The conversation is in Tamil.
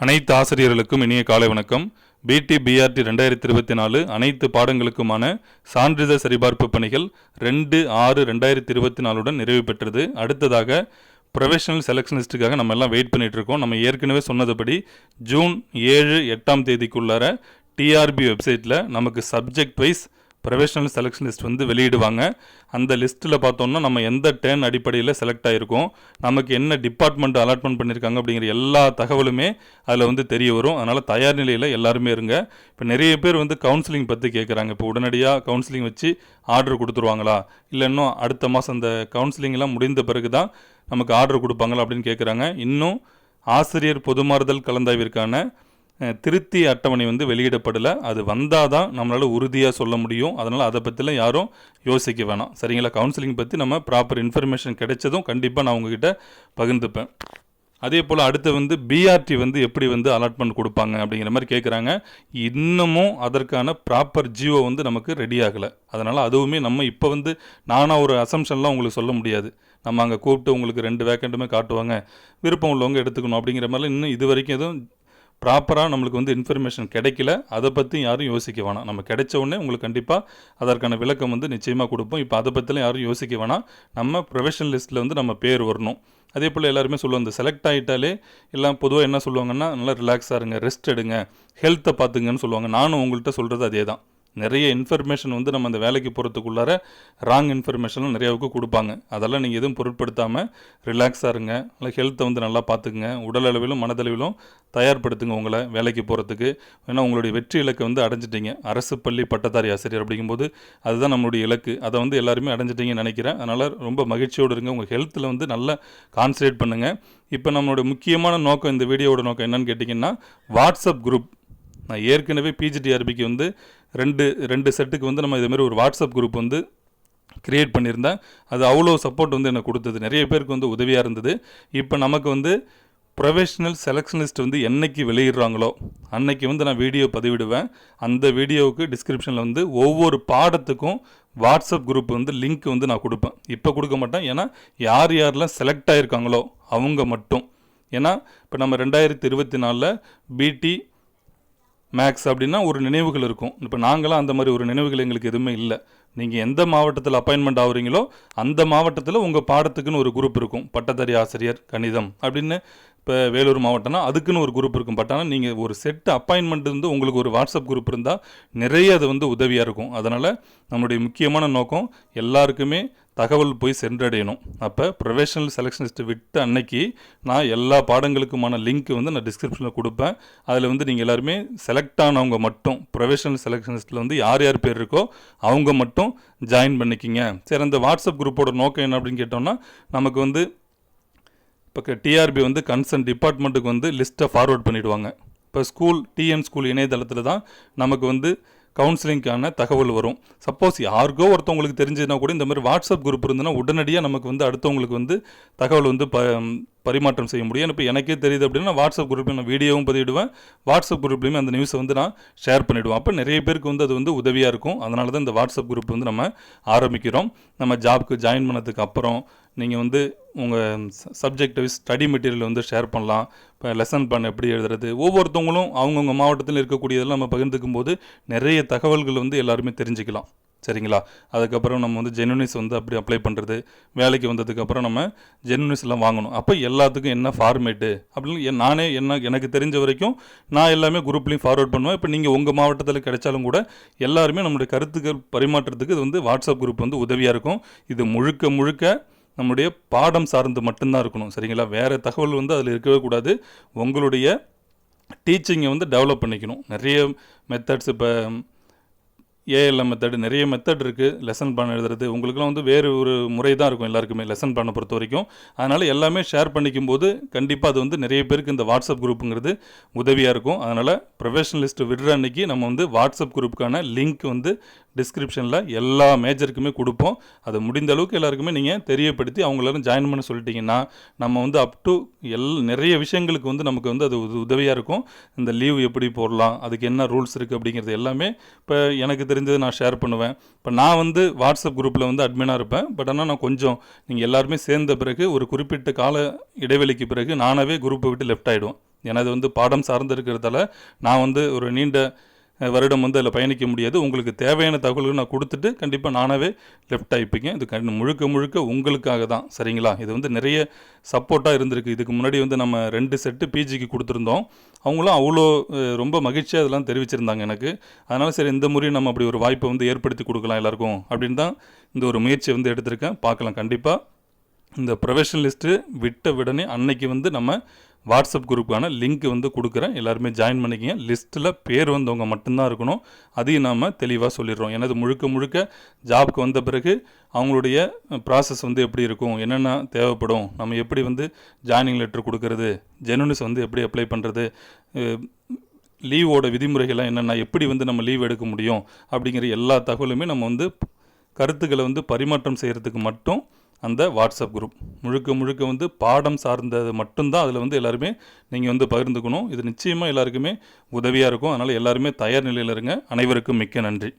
அனைத்து ஆசிரியர்களுக்கும் இனிய காலை வணக்கம். பிடி பிஆர்டி ரெண்டாயிரத்தி இருபத்தி நாலு அனைத்து பாடங்களுக்குமான சான்றிதழ் சரிபார்ப்பு பணிகள் ரெண்டு ஆறு ரெண்டாயிரத்தி இருபத்தி நாலுடன் நிறைவு பெற்றது. அடுத்ததாக ப்ரொஃபஷனல் செலெக்ஷனிஸ்ட்டுக்காக நம்ம எல்லாம் வெயிட் பண்ணிகிட்ருக்கோம் இருக்கோம். நம்ம ஏற்கனவே சொன்னதுபடி ஜூன் ஏழு எட்டாம் தேதிக்குள்ளார டிஆர்பி வெப்சைட்டில் நமக்கு subject wise professional selection list வந்து வெளியிடுவாங்க. அந்த லிஸ்ட்டில் பார்த்தோம்னா நம்ம எந்த டேர்ன் அடிப்படையில் செலக்ட் ஆகிருக்கோம் நமக்கு என்ன டிபார்ட்மெண்ட் அலாட்மெண்ட் பண்ணியிருக்காங்க அப்படிங்கிற எல்லா தகவலுமே அதில் வந்து தெரிய வரும். அதனால் தயார் நிலையில் எல்லாருமே இருங்க. இப்போ நிறைய பேர் வந்து கவுன்சிலிங் பற்றி கேட்குறாங்க இப்போ உடனடியாக கவுன்சிலிங் வச்சு ஆர்டர் கொடுத்துருவாங்களா? இல்லை இன்னும் அடுத்த மாதம் அந்த கவுன்சிலிங்லாம் முடிந்த பிறகு தான் நமக்கு ஆர்டர் கொடுப்பாங்களா அப்படின்னு கேட்குறாங்க இன்னும் ஆசிரியர் பொதுமாறுதல் கலந்தாய்விற்கான திருத்தி அட்டவணை வந்து வெளியிடப்படலை. அது வந்தால் தான் நம்மளால் உறுதியாக சொல்ல முடியும். அதனால் அதை பற்றிலாம் யாரும் யோசிக்க வேணாம். சரிங்களா? கவுன்சிலிங் பற்றி நம்ம ப்ராப்பர் இன்ஃபர்மேஷன் கிடைச்சதும் கண்டிப்பாக நான் உங்ககிட்ட பகிர்ந்துப்பேன். அதே போல் அடுத்து வந்து பிஆர்டி வந்து எப்படி வந்து அலாட்மெண்ட் கொடுப்பாங்க அப்படிங்கிற மாதிரி கேட்குறாங்க இன்னமும் அதற்கான ப்ராப்பர் ஜியோ வந்து நமக்கு ரெடி ஆகலை. அதனால் அதுவுமே நம்ம இப்போ வந்து நானாக ஒரு அசம்ஷன்லாம் உங்களுக்கு சொல்ல முடியாது. நம்ம அங்கே கூப்பிட்டு உங்களுக்கு ரெண்டு வேக்கண்ட்டுமே காட்டுவாங்க. விருப்பம் உள்ளவங்க எடுத்துக்கணும் அப்படிங்கிற மாதிரிலாம் இன்னும் இது வரைக்கும் எதுவும் ப்ராப்பராக நம்மளுக்கு வந்து இன்ஃபர்மேஷன் கிடைக்கல அதை பற்றி யாரும் யோசிக்க வேணாம். நம்ம கிடைச்ச உடனே உங்களுக்கு கண்டிப்பாக அதற்கான விளக்கம் வந்து நிச்சயமாக கொடுப்போம். இப்போ அதை பற்றிலாம் யாரும் யோசிக்க வேணாம். நம்ம ப்ரொஃபஷனல் லிஸ்ட்டில் வந்து நம்ம பேர் வரணும். அதே போல் எல்லாருமே சொல்லுவாங்க இந்த செலக்ட் ஆகிட்டாலே எல்லாம் பொதுவாக என்ன சொல்லுவாங்கன்னா நல்லா ரிலாக்ஸாக இருங்க ரெஸ்ட் எடுங்க ஹெல்த்தை பார்த்துங்கன்னு சொல்லுவாங்க. நானும் உங்கள்கிட்ட சொல்கிறது அதே தான் நிறைய இன்ஃபர்மேஷன் வந்து நம்ம அந்த வேலைக்கு போகிறதுக்குள்ளார ராங் இன்ஃபர்மேஷன்லாம் நிறையாவுக்கு கொடுப்பாங்க. அதெல்லாம் நீங்கள் எதுவும் பொருட்படுத்தாமல் ரிலாக்ஸாக இருங்க. இல்லை ஹெல்த்தை வந்து நல்லா பார்த்துக்குங்க. உடல் அளவிலும் மனதளவிலும் தயார்படுத்துங்க உங்களை வேலைக்கு போகிறதுக்கு ஏன்னா உங்களுடைய வெற்றி இலக்கை வந்து அடைஞ்சிட்டீங்க. அரசு பள்ளி பட்டதாரி ஆசிரியர் அப்படிங்கும்போது அதுதான் நம்மளுடைய இலக்கு. அதை வந்து எல்லாருமே அடைஞ்சிட்டீங்கன்னு நினைக்கிறேன். அதனால் ரொம்ப மகிழ்ச்சியோடு இருங்க. உங்கள் ஹெல்த்தில் வந்து நல்லா கான்சன்ட்ரேட் பண்ணுங்கள் இப்போ நம்மளுடைய முக்கியமான நோக்கம் இந்த வீடியோவோட நோக்கம் என்னன்னு கேட்டிங்கன்னா வாட்ஸ்அப் குரூப் நான் ஏற்கனவே பிஜிடிஆர்பிக்கு வந்து ரெண்டு ரெண்டு செட்டுக்கு வந்து நம்ம இதுமாரி ஒரு வாட்ஸ்அப் குரூப் வந்து க்ரியேட் பண்ணியிருந்தேன் அது அவ்வளோ சப்போர்ட் வந்து எனக்கு கொடுத்தது. நிறைய பேருக்கு வந்து உதவியாக இருந்தது. இப்போ நமக்கு வந்து ப்ரொஃபஷனல் செலெக்ஷனிஸ்ட் வந்து என்னைக்கு வெளியிடுறாங்களோ அன்னைக்கு வந்து நான் வீடியோ பதிவிடுவேன். அந்த வீடியோவுக்கு டிஸ்கிரிப்ஷனில் வந்து ஒவ்வொரு பாடத்துக்கும் வாட்ஸ்அப் குரூப் வந்து லிங்க் வந்து நான் கொடுப்பேன். இப்போ கொடுக்க மாட்டேன். ஏன்னா யார் யாரெல்லாம் செலக்ட் ஆகிருக்காங்களோ அவங்க மட்டும். ஏன்னா இப்போ நம்ம ரெண்டாயிரத்தி இருபத்தி நாலில் பிடி மேக்ஸ் அப்படின்னா ஒரு நினைவுகள் இருக்கும். இப்போ நாங்களாம் அந்த மாதிரி ஒரு நினைவுகள் எங்களுக்கு எதுவுமே இல்லை. நீங்கள் எந்த மாவட்டத்தில் அப்பாயின்மெண்ட் ஆகுறீங்களோ அந்த மாவட்டத்தில் உங்கள் பாடத்துக்குன்னு ஒரு குரூப் இருக்கும். பட்டதாரி ஆசிரியர் கணிதம் அப்படின்னு இப்போ வேலூர் மாவட்டம்னா அதுக்குன்னு ஒரு குரூப் இருக்கும். பட் ஆனால் நீங்கள் ஒரு செட் அப்பாயின்மெண்ட் இருந்து உங்களுக்கு ஒரு வாட்ஸ்அப் குரூப் இருந்தால் நிறைய அது வந்து உதவியாக இருக்கும். அதனால் நம்மளுடைய முக்கியமான நோக்கம் எல்லாருக்குமே தகவல் போய் சென்றடையணும். அப்போ ப்ரொஃபஷனல் செலெக்ஷனிஸ்ட் விட்டு அன்னைக்கு நான் எல்லா பாடங்களுக்குமான லிங்க் வந்து நான் டிஸ்கிரிப்ஷனில் கொடுப்பேன். அதில் வந்து நீங்கள் எல்லாருமே செலக்ட் ஆனவங்க மட்டும் ப்ரொஃபஷனல் செலெக்ஷனிஸ்ட்டில் வந்து யார் யார் பேர் இருக்கோ அவங்க மட்டும் ஜாயின் பண்ணிக்கிங்க. சரி அந்த வாட்ஸ்அப் குரூப்போட நோக்கம் என்ன அப்படின்னு கேட்டோம்னா நமக்கு வந்து இப்போ டிஆர்பி வந்து கன்சர்ன் டிபார்ட்மெண்ட்டுக்கு வந்து லிஸ்ட்டை ஃபார்வர்ட் பண்ணிவிடுவாங்க இப்போ ஸ்கூல் டிஎன் ஸ்கூல் இணையதளத்தில் தான் நமக்கு வந்து கவுன்சிலிங்க்கான தகவல் வரும். சப்போஸ் யாருக்கோ ஒருத்தவங்களுக்கு தெரிஞ்சதுனா கூட இந்த மாதிரி வாட்ஸ்அப் குரூப் இருந்ததுன்னா உடனடியாக நமக்கு வந்து அடுத்தவங்களுக்கு வந்து தகவல் வந்து ப பரிமாற்றம் செய்ய முடியும். இப்போ எனக்கே தெரியுது அப்படின்னா வாட்ஸ்அப் குரூப்பில் நான் வீடியோவும் பதிவிடுவேன். வாட்ஸ்அப் குரூப்லேயுமே அந்த நியூஸை வந்து நான் ஷேர் பண்ணிவிடுவேன் அப்போ நிறைய பேருக்கு வந்து அது வந்து உதவியாக இருக்கும். அதனால தான் இந்த வாட்ஸ்அப் குரூப் வந்து நம்ம ஆரம்பிக்கிறோம். நம்ம ஜாப்க்கு ஜாயின் பண்ணதுக்கு அப்புறம் நீங்கள் வந்து உங்கள் சப்ஜெக்ட் வைஸ் ஸ்டடி மெட்டீரியல் வந்து ஷேர் பண்ணலாம். இப்போ லெசன் பண்ண எப்படி எழுதுறது? ஒவ்வொருத்தவங்களும் அவங்கவுங்க மாவட்டத்தில் இருக்கக்கூடியதெல்லாம் நம்ம பகிர்ந்துக்கும் போது நிறைய தகவல்கள் வந்து எல்லாருமே தெரிஞ்சுக்கலாம். சரிங்களா? அதுக்கப்புறம் நம்ம வந்து ஜெனுனிஸ் வந்து அப்படி அப்ளை பண்ணுறது வேலைக்கு வந்ததுக்கப்புறம் நம்ம ஜெனுனிஸ் வாங்கணும். அப்போ எல்லாத்துக்கும் என்ன ஃபார்மேட்டு அப்படின்னு என் நானே என்ன எனக்கு தெரிஞ்ச வரைக்கும் நான் எல்லாமே குரூப்லேயும் ஃபார்வர்ட் பண்ணுவேன். இப்போ நீங்கள் உங்கள் மாவட்டத்தில் கிடைச்சாலும் கூட எல்லாருமே நம்மளுடைய கருத்துக்கள் பரிமாற்றத்துக்கு இது வந்து வாட்ஸ்அப் குரூப் வந்து உதவியாக இருக்கும். இது முழுக்க முழுக்க நம்முடைய பாடம் சார்ந்து மட்டும்தான் இருக்கணும் சரிங்களா? வேறு தகவல் வந்து அதில் இருக்கவே கூடாது. உங்களுடைய டீச்சிங்கை வந்து டெவலப் பண்ணிக்கணும். நிறைய மெத்தட்ஸ் இப்போ ஏஎல்எம் மெத்தட் நிறைய மெத்தட் இருக்குது லெசன் பண்ண எழுதுறது உங்களுக்குலாம் வந்து வேறு ஒரு முறை தான் இருக்கும் எல்லாருக்குமே லெசன் பண்ண பொறுத்த வரைக்கும். அதனால் எல்லாமே ஷேர் பண்ணிக்கும் போது கண்டிப்பாக அது வந்து நிறைய பேருக்கு இந்த வாட்ஸ்அப் குரூப்புங்கிறது உதவியாக இருக்கும். அதனால் ப்ரொஃபஷனலிஸ்ட் விடுற அன்னைக்கு நம்ம வந்து வாட்ஸ்அப் குரூப்புக்கான லிங்க் வந்து டிஸ்கிரிப்ஷனில் எல்லா மேஜருக்குமே கொடுப்போம். அதை முடிந்த அளவுக்கு எல்லாருக்குமே நீங்கள் தெரியப்படுத்தி அவங்க ஜாயின் பண்ண சொல்லிட்டீங்கன்னா நம்ம வந்து அப் டு எல் நிறைய விஷயங்களுக்கு வந்து நமக்கு வந்து அது உதவியாக இருக்கும். இந்த லீவ் எப்படி போடலாம் அதுக்கு என்ன ரூல்ஸ் இருக்குது அப்படிங்கிறது எல்லாமே இப்போ எனக்கு தெரிஞ்சது நான் ஷேர் பண்ணுவேன். இப்போ நான் வந்து வாட்ஸ்அப் குரூப்பில் வந்து அட்மினாக இருப்பேன். பட் ஆனால் நான் கொஞ்சம் நீங்கள் எல்லாருமே சேர்ந்த பிறகு ஒரு குறிப்பிட்ட கால இடைவெளிக்கு பிறகு நானாகவே குரூப்பை விட்டு லெஃப்ட் ஆகிடுவேன் ஏன்னா அது வந்து பாடம் சார்ந்து இருக்கிறதால நான் வந்து ஒரு நீண்ட வருடம் வந்து அதில் பயணிக்க முடியாது. உங்களுக்கு தேவையான தகவல்கள் நான் கொடுத்துட்டு கண்டிப்பாக நானாகவே லெஃப்ட் ஆகிப்பேன் இது கண் முழுக்க முழுக்க உங்களுக்காக தான். சரிங்களா? இது வந்து நிறைய சப்போர்ட்டாக இருந்திருக்கு. இதுக்கு முன்னாடி வந்து நம்ம ரெண்டு செட்டு பிஜிக்கு கொடுத்துருந்தோம். அவங்களும் அவ்வளோ ரொம்ப மகிழ்ச்சியாக இதெல்லாம் தெரிவிச்சிருந்தாங்க எனக்கு. அதனால் சரி இந்த முறையும் நம்ம அப்படி ஒரு வாய்ப்பை வந்து ஏற்படுத்தி கொடுக்கலாம் எல்லாருக்கும் அப்படின்னு தான் இந்த ஒரு முயற்சியை வந்து எடுத்திருக்கேன். பார்க்கலாம். கண்டிப்பாக இந்த ப்ரொஃபஷனலிஸ்ட்டு விட்ட உடனே அன்னைக்கு வந்து நம்ம வாட்ஸ்அப் குரூப்புக்கான லிங்க் வந்து கொடுக்குறேன். எல்லாருமே ஜாயின் பண்ணிக்கிங்க. லிஸ்ட்டில் பேர் வந்தவங்க மட்டும்தான் இருக்கணும். அதையும் நாம் தெளிவாக சொல்லிடுறோம். எனது முழுக்க முழுக்க ஜாப்க்கு வந்த பிறகு அவங்களுடைய ப்ராசஸ் வந்து எப்படி இருக்கும்? என்னென்ன தேவைப்படும்? நம்ம எப்படி வந்து ஜாயினிங் லெட்டர் கொடுக்கறது? ஜெனுனிஸ் வந்து எப்படி அப்ளை பண்ணுறது லீவோட விதிமுறைகள்லாம் என்னென்ன? எப்படி வந்து நம்ம லீவ் எடுக்க முடியும்? அப்படிங்கிற எல்லா தகவலுமே நம்ம வந்து கருத்துக்களை வந்து பரிமாற்றம் செய்கிறதுக்கு மட்டும் அந்த வாட்ஸ்அப் குரூப். முழுக்க முழுக்க வந்து பாடம் சார்ந்தது மட்டும்தான் அதில் வந்து எல்லாருமே நீங்கள் வந்து பகிர்ந்துக்கணும். இது நிச்சயமாக எல்லாருக்குமே உதவியாக இருக்கும். அதனால் எல்லாருமே தயார் நிலையில் இருங்க. அனைவருக்கும் மிக்க நன்றி.